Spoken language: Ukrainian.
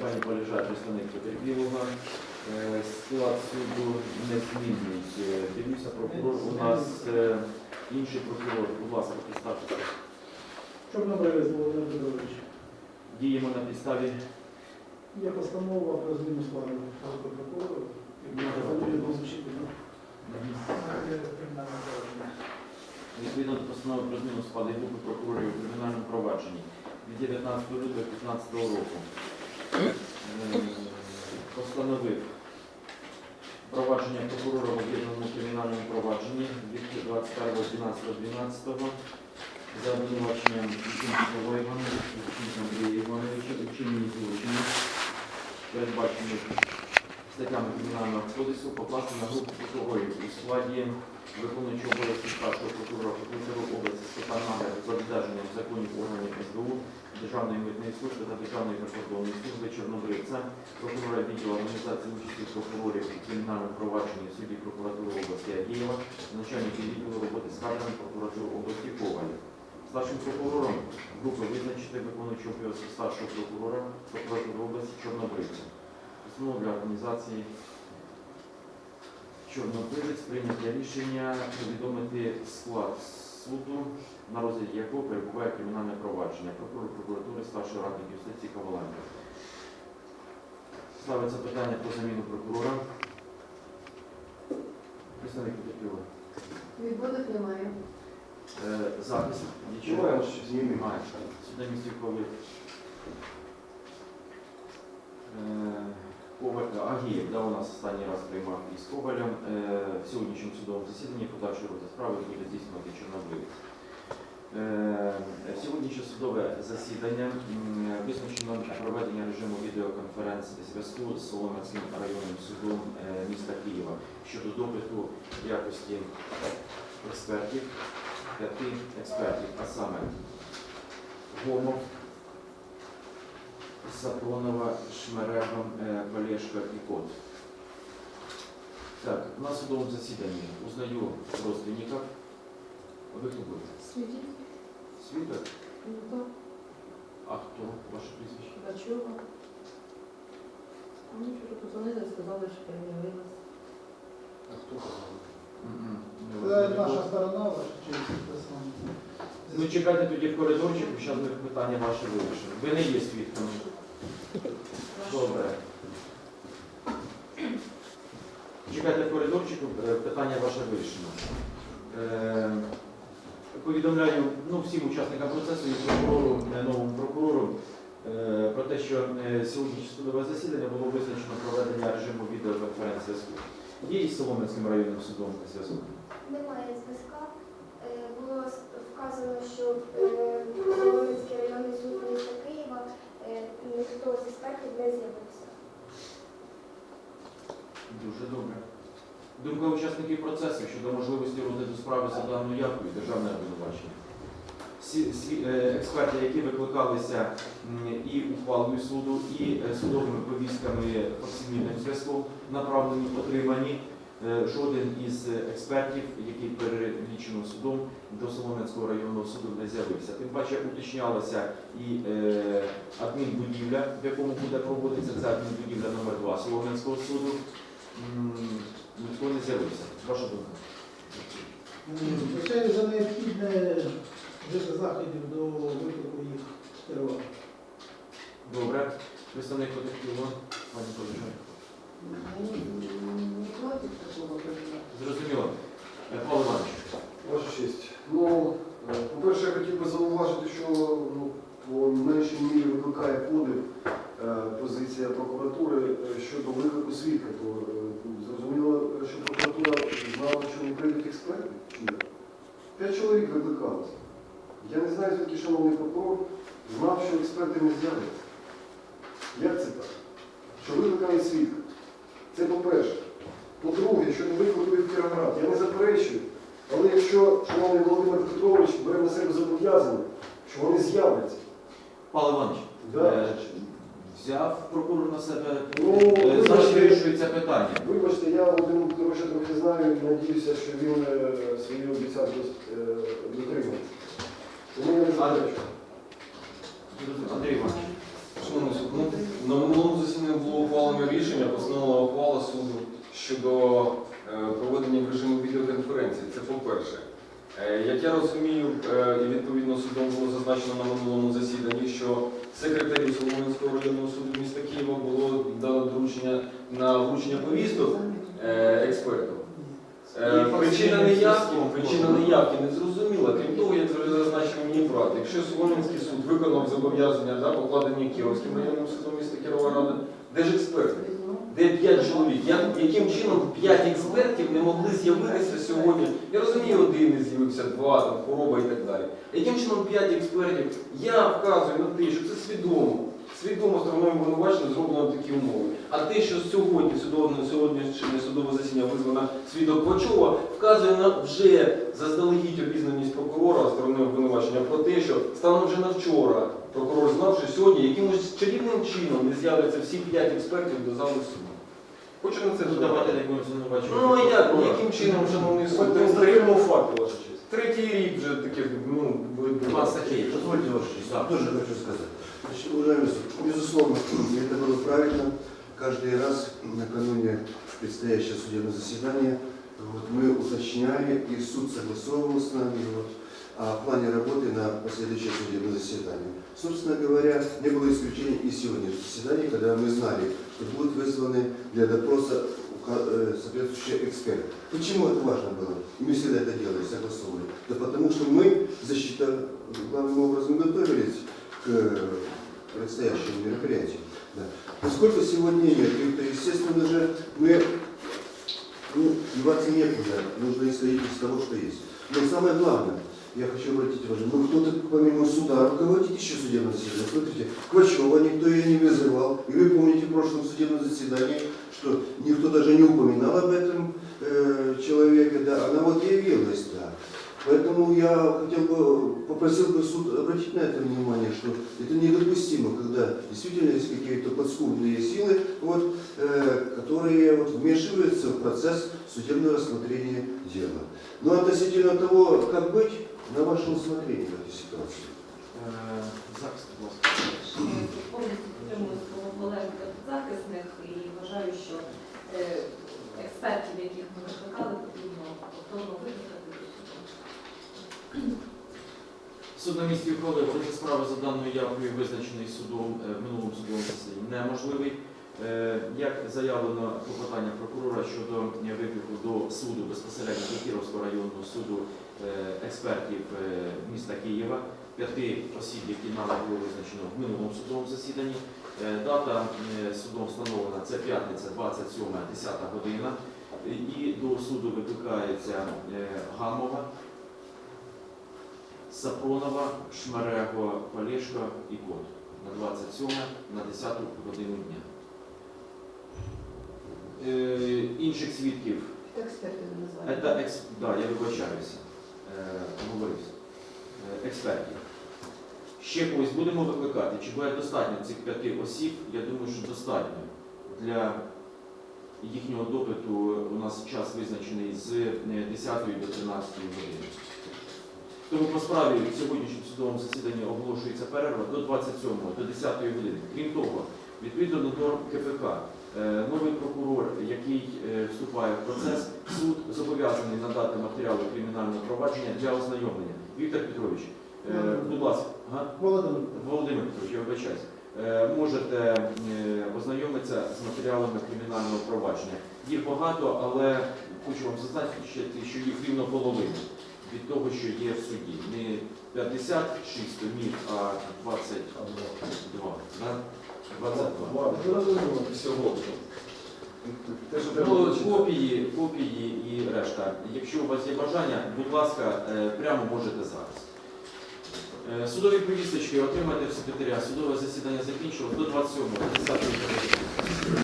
пані Полежа, представник потерпілого. Склад суду незмінний. Е, Дивлюся, прокурор у нас інший прокурор. Будь ласка, представтеся. Чорнобривець Володимир Петрович. Діємо на підставі Є постанова про зміну складу прокурору. Ну. Відповідно до постанови про зміну складу групи прокурорів у кримінальному провадженні від 19 лютого 2015 року е, постановив провадження прокурора в об'єднаному кримінальному провадженні від 21.12.12 за обвинуваченням Вікінцова Івана Андрія Івановича у вчиненні злочинів, передбачених статтями Кримінального кодексу, покласти на групу прокурорів у складі виконуючого обов'язки старшого прокурора Прокуратури області Степан за додержанням законів органів СБУ, Державної митної служби та Державної прикордонної служби Чорнобривця, прокурора відділу організації участі прокурорів у кримінальному провадженні в суді прокуратури області Агієва, начальника відділу роботи з кадрами прокуратури області Коваля. Старшим прокурором групи визначити виконуючого обов'язки старшого прокурора прокуратури області Чорнобривця. Основу для організації Чорнобилець прийняття рішення повідомити склад суду, на розгляді якого перебуває кримінальне провадження. Прокурор прокуратури старший радник юстиції Коваленко. Ставиться питання про заміну прокурора. Представник потерпілого. Відводок немає. Е, Запис. Нічого. Немає, що зміни. Немає. Е, Коваль, Агієв, да, у нас останній раз приймав із Ковалем. Е, В сьогоднішньому судовому засіданні подальший розгляд справи буде здійснювати Чорнобилець. Е, Сьогоднішнє судове засідання визначено проведення режиму відеоконференції зв'язку з Солом'янським районним судом міста Києва щодо допиту якості експертів, п'яти експертів, а саме Гомов, Сапронова, Шмерега, е, Полєшка і Кот. Так, на судовому засіданні узнаю родственников. Ви хто будете? Свідіть. Свідок? Ну А хто ваше прізвище? Бачова. Вони вчора позвонили, сказали, що перемінилась. А хто казав? Це наша сторона, ваша честь, те саме. Ну чекайте тоді в коридорчику, зараз ми питання ваше вирішимо. Ви не є свідком. Добре. Чекайте в коридорчику, е, питання ваше вирішено. Е, Повідомляю ну, всім учасникам процесу і прокурору, е, новому прокурору е, про те, що е, сьогоднішнє судове засідання було визначено проведення режиму відеоконференц-зв'язку. Є із Солом'янським районним судом зв'язок? Немає Е, експерти, які викликалися і ухвалою суду, і е, судовими повістками факсимільним зв'язком направлені, отримані. Е, Жоден із експертів, який перелічено судом до Солом'янського районного суду не з'явився. Тим паче уточнялася і е, адмінбудівля, в якому буде проводитися ця адмінбудівля номер 2 Солом'янського суду. Ніхто не з'явився. Ваша думка? Звичайно, за необхідне вжити заходів до виклику їх керувати. Добре. Представник потерпілого, пані прийняти. Зрозуміло. Павло Іванович. Ваша честь. Ну, е, по-перше, я хотів би зауважити, що ну, по меншій мірі викликає подив е, позиція прокуратури е, щодо виклику свідка. То е, зрозуміло, що прокуратура знала, що не прийдуть експерти. чи ні? П'ять чоловік викликалося. Я не знаю, звідки шановний прокурор знав, що експерти не з'являться. Як це так? Що викликали свідка? Це по-перше. По-друге, щодо виклику в Кіровоград, я не заперечую. Але якщо шановний Володимир Петрович бере на себе зобов'язання, що вони з'являться. Павло Іванович. Да. е, взяв прокурор на себе, Ну, е, зараз вибачте, вирішується питання. Вибачте, я один коротше трохи знаю і надіюся, що він е, свої обіцянки е, дотримав. Андрій Іванович. Шановний суд, ну, на минулому засіданні було ухвалено рішення, постанова ухвала суду щодо е, проведення в режимі відеоконференції. Це по-перше. Е, як я розумію, е, і відповідно судом було зазначено на минулому засіданні, що секретарю Солом'янського районного суду міста Києва було дано доручення на вручення повісток експерту. Причина неявки не зрозуміла. Крім того, брат, якщо Солом'янський суд виконав зобов'язання, да, покладені Київським районним судом міста Кіровограда, де ж експерти? Де п'ять чоловік? Як, яким чином п'ять експертів не могли з'явитися сьогодні? Я розумію, один не з'явився, два, там, хвороба і так далі. Яким чином п'ять експертів? Я вказую на те, що це свідомо. Свідомо стороною обвинувачення зроблено такі умови. А те, що сьогодні судове сьогоднішнє судове засідання визвано свідок Квачова, вказує на вже заздалегідь обізнаність прокурора стороною обвинувачення про те, що станом вже на вчора прокурор знав, що сьогодні якимось чарівним чином не з'являться всі п'ять експертів до зали суду. Хочу на це Ну, додати. давайте не будемо. Ну а як? Яким чином, шановний суд? Факти, ваша честь. Третій рік вже таких, ну, Будь ласка, Київ. Позвольте, Ваше Честь, Да. тоже хочу сказать. Значит, уважаемый суд, безусловно, это было правильно. Каждый раз накануне предстоящего судебного заседания вот, мы уточняли, и суд согласовывал с нами вот, о плане работы на последующее судебное заседание. Собственно говоря, не было исключения и сегодня заседания, когда мы знали, что будут вызваны для допроса ука- э, соответствующие эксперты. Почему это важно было? Мы всегда это делали, согласовывали. Да потому что мы, защита, главным образом готовились к э, предстоящему мероприятию. Да. Поскольку сегодня нет, то, естественно же, мы ну, деваться некуда, нужно исходить из того, что есть. Но самое главное, я хочу обратить ваше, ну кто-то помимо суда руководит еще судебным заседанием. Смотрите, Квачева никто ее не вызывал. И вы помните в прошлом судебном заседании, что никто даже не упоминал об этом э, человеке, да, она вот явилась, да. Поэтому я хотел бы, попросил бы суд обратить на это внимание, что это недопустимо, когда действительно есть какие-то подспудные силы, вот, э, которые вот, вмешиваются в процесс судебного рассмотрения дела. Но относительно того, как быть, на ваше усмотрение в этой ситуации. Е, Захист, будь ласка. Повністю підтримую свого колегу захисних і вважаю, що е, експертів, яких ми викликали, потрібно повторно викликати до суду. Суд на місці ухвалив розгляд справи за даною явкою, визначений судом е, в минулому судовому засіданні, неможливий. Як заявлено клопотання прокурора щодо виклику до суду безпосередньо до Кіровського районного суду експертів міста Києва, п'яти осіб, які нами було визначено в минулому судовому засіданні. Е, Дата е, судом встановлена це п'ятниця, 27, 10 година. І до суду викликається е, Гамова, Сапронова, Шмерего, Полешко і Кот на 27 на 10 годину дня. Інших свідків, Експерти не називають. да, я вибачаюся, говорився, експертів. Ще когось будемо викликати, чи буде достатньо цих п'яти осіб? Я думаю, що достатньо для їхнього допиту у нас час визначений з е, 10 до 13 години. Тому по справі в сьогоднішньому судовому засіданні оголошується перерва до 27 до 10 години. Крім того, відповідно до норм КПК, е, новий прокурор, який е, вступає в процес, суд зобов'язаний надати матеріали кримінального провадження для ознайомлення. Віктор Петрович, е, будь ласка, ага? Володимир, Володимир Петрович, я вибачаюсь. Е, Можете е, ознайомитися з матеріалами кримінального провадження. Їх багато, але хочу вам зазначити, що їх рівно половина від того, що є в суді. Не 56 томів, а 22. Да? 22. Всього. Те, що треба Ну, копії, копії і решта. Якщо у вас є бажання, будь ласка, е, прямо можете зараз. Е, Судові повісточки отримайте в секретаря. Судове засідання закінчилось до 27 до 10 години.